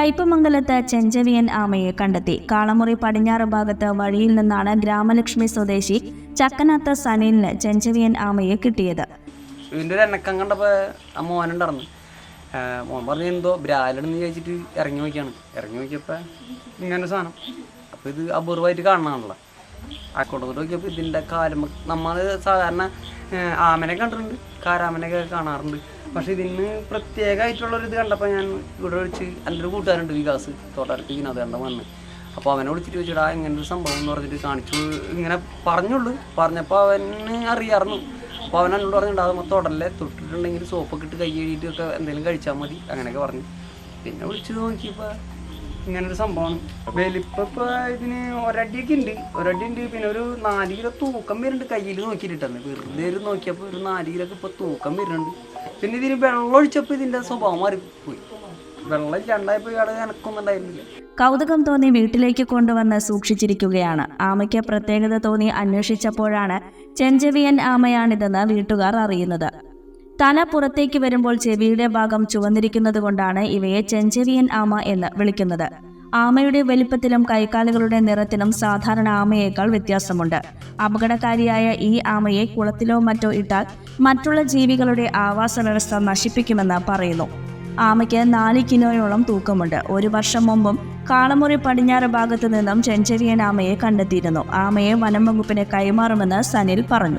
കയ്പമംഗലത്ത് ചെഞ്ചവിയൻ ആമയെ കണ്ടെത്തി. കാളമുറി പടിഞ്ഞാറ് ഭാഗത്ത് വഴിയിൽ നിന്നാണ് ഗ്രാമലക്ഷ്മി സ്വദേശി ചക്കനാത്ത സനീലിന് ചെഞ്ചവിയൻ ആമയെ കിട്ടിയത്. ഇതിന്റെ ഒരു എണ്ണക്കം കണ്ടപ്പോൾ ആ മോനുണ്ടായിരുന്നു മോൻ പറഞ്ഞു എന്തോ ബ്രാലെന്ന് ചോദിച്ചിട്ട് ഇറങ്ങി നോക്കിയാണ് ഇറങ്ങി നോക്കിയപ്പോൾ ഇങ്ങനെ സാധനം. അപ്പോൾ ഇത് അപൂർവമായിട്ട് ആ കൊണ്ടുപോയി നോക്കിയപ്പോൾ ഇതിന്റെ കാലം നമ്മൾ സാധാരണ ആമനെ കണ്ടിട്ടുണ്ട്. കാരാമനൊക്കെ കാണാറുണ്ട്. പക്ഷേ ഇതിന് പ്രത്യേകമായിട്ടുള്ളൊരു ഇത് കണ്ടപ്പോൾ ഞാൻ ഇവിടെ വിളിച്ച് എന്റെ ഒരു കൂട്ടുകാരുണ്ട് വികാസ് തോട്ടാരത്ത് വിനോദേണ്ട വന്ന്. അപ്പോൾ അവനെ വിളിച്ചിട്ട് ചോദിച്ചിടാ ഇങ്ങനെ ഒരു സംഭവം എന്ന് പറഞ്ഞിട്ട് കാണിച്ചു. ഇങ്ങനെ പറഞ്ഞുള്ളൂ. പറഞ്ഞപ്പോൾ അവന് അറിയാമായിരുന്നു അപ്പോൾ അവൻ എന്നോട് പറഞ്ഞിട്ടുണ്ട് അത് മൊത്തം തൊട്ടിട്ടുണ്ടെങ്കിൽ സോപ്പൊക്കെ ഇട്ട് കൈ കഴുകിയിട്ട് ഒക്കെ എന്തെങ്കിലും കഴിച്ചാൽ മതി അങ്ങനെയൊക്കെ പറഞ്ഞു. പിന്നെ വിളിച്ച് നോക്കിയപ്പോൾ ഇങ്ങനൊരു സംഭവമാണ്. വലിപ്പ ഇതിന് ഒരടിയൊക്കെ ഉണ്ട്. ഒരടി ഉണ്ട് പിന്നെ ഒരു നാല് കിലോ തൂക്കം വരുന്നുണ്ട് കയ്യിൽ നോക്കിയിട്ടാണ് വെറുതെ ഒരു നോക്കിയപ്പോൾ ഒരു നാല് കിലോ ഒക്കെ ഇപ്പോൾ തൂക്കം വരുന്നുണ്ട്. പിന്നെ ഇതിന് വെള്ളം ഒഴിച്ചപ്പോൾ ഇതിന്റെ സ്വഭാവം മാറിപ്പോയി. വെള്ളം ഇല്ലാണ്ടായപ്പോൾ ഇവിടെ എനക്കൊന്നും ഉണ്ടായിരുന്നില്ല. കൗതുകം തോന്നി വീട്ടിലേക്ക് കൊണ്ടുവന്ന് സൂക്ഷിച്ചിരിക്കുകയാണ്. ആമയ്ക്ക് പ്രത്യേകത തോന്നി അന്വേഷിച്ചപ്പോഴാണ് ചെഞ്ചവിയൻ ആമയാണിതെന്ന് വീട്ടുകാർ അറിയുന്നത്. തല പുറത്തേക്ക് വരുമ്പോൾ ചെവിയുടെ ഭാഗം ചുവന്നിരിക്കുന്നത് കൊണ്ടാണ് ഇവയെ ചെഞ്ചെവിയൻ ആമ എന്ന് വിളിക്കുന്നത്. ആമയുടെ വലിപ്പത്തിലും കൈക്കാലുകളുടെ നിറത്തിലും സാധാരണ ആമയേക്കാൾ വ്യത്യാസമുണ്ട്. അപകടകാരിയായ ഈ ആമയെ കുളത്തിലോ മറ്റോ ഇട്ടാൽ മറ്റുള്ള ജീവികളുടെ ആവാസ വ്യവസ്ഥ നശിപ്പിക്കുമെന്ന് പറയുന്നു. ആമയ്ക്ക് നാല് കിലോയോളം തൂക്കമുണ്ട്. ഒരു വർഷം മുമ്പും കാളമുറി പടിഞ്ഞാറ് ഭാഗത്തു നിന്നും ചെഞ്ചരിയൻ ആമയെ കണ്ടെത്തിയിരുന്നു. ആമയെ വനം വകുപ്പിന് കൈമാറുമെന്ന് സനിൽ പറഞ്ഞു.